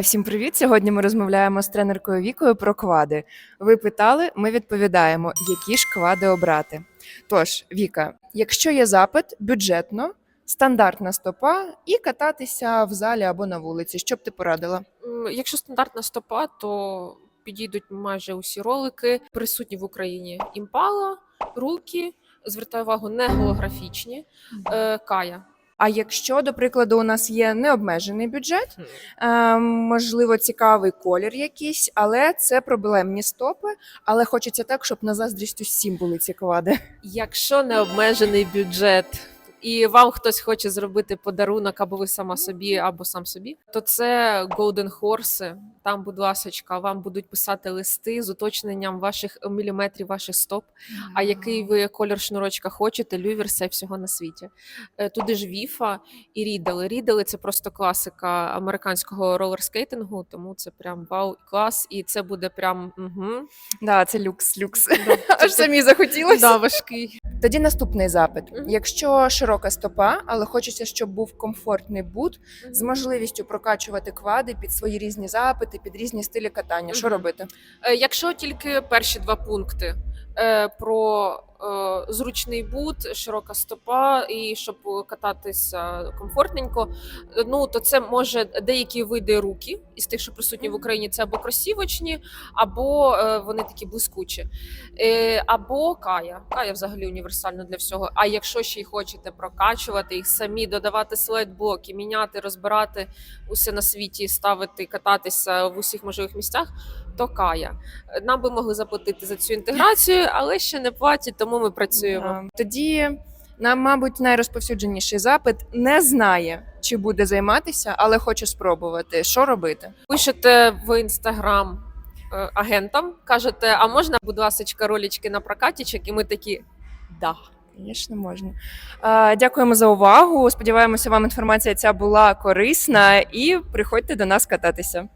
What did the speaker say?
Всім привіт! Сьогодні ми розмовляємо з тренеркою Вікою про квади. Ви питали, ми відповідаємо, які ж квади обрати. Тож, Віка, якщо є запит бюджетно, стандартна стопа і кататися в залі або на вулиці, що б ти порадила? Якщо стандартна стопа, то підійдуть майже усі ролики. Присутні в Україні імпала, руки. Звертаю увагу, не голографічні, е, кая. А якщо, до прикладу, у нас є необмежений бюджет, е, можливо, цікавий колір якийсь, але це проблемні стопи. Але хочеться так, щоб на заздрість усім були ці квади. Якщо не обмежений бюджет, і вам хтось хоче зробити подарунок або ви сама собі, або сам собі, то це Golden Horse. Там, будь ласочка, вам будуть писати листи з уточненням ваших міліметрів, ваших стоп. А який ви колір шнурочка хочете, лювір, все всього на світі. Е, Туди ж віфа і рідели. Рідели це просто класика американського ролерскейтингу, тому це прям вау, клас, і це буде прям угу. Да, це люкс, люкс. Да, Аж самі захотілося. да, важкий. Тоді наступний запит. Якщо широка стопа, але хочеться, щоб був комфортний бут з можливістю прокачувати квади під свої різні запити, під різні стилі катання. Що робити? Е, Якщо тільки перші два пункти е, про зручний бут, широка стопа і щоб кататися комфортненько, е, ну то це може деякі види руки із тих, що присутні в Україні, це або кросівочні, або е, вони такі блискучі, Е, або кая. Кая взагалі універсальна для всього. А якщо ще й хочете прокачувати їх самі, додавати слайд-блоки, міняти, розбирати усе на світі, ставити, кататися в усіх можливих місцях, то кая. Нам би могли заплатити за цю інтеграцію, але ще не платять, тому ми працюємо. А, Тоді нам, мабуть, найрозповсюдженіший запит не знає, чи буде займатися, але хоче спробувати. Що робити? Пишете в інстаграм е, агентам, кажете, а можна, будь ласка, ролічки на прокатічок? І ми такі да. Звісно, можна. Дякуємо за увагу. Сподіваємося, вам інформація ця була корисна і приходьте до нас кататися.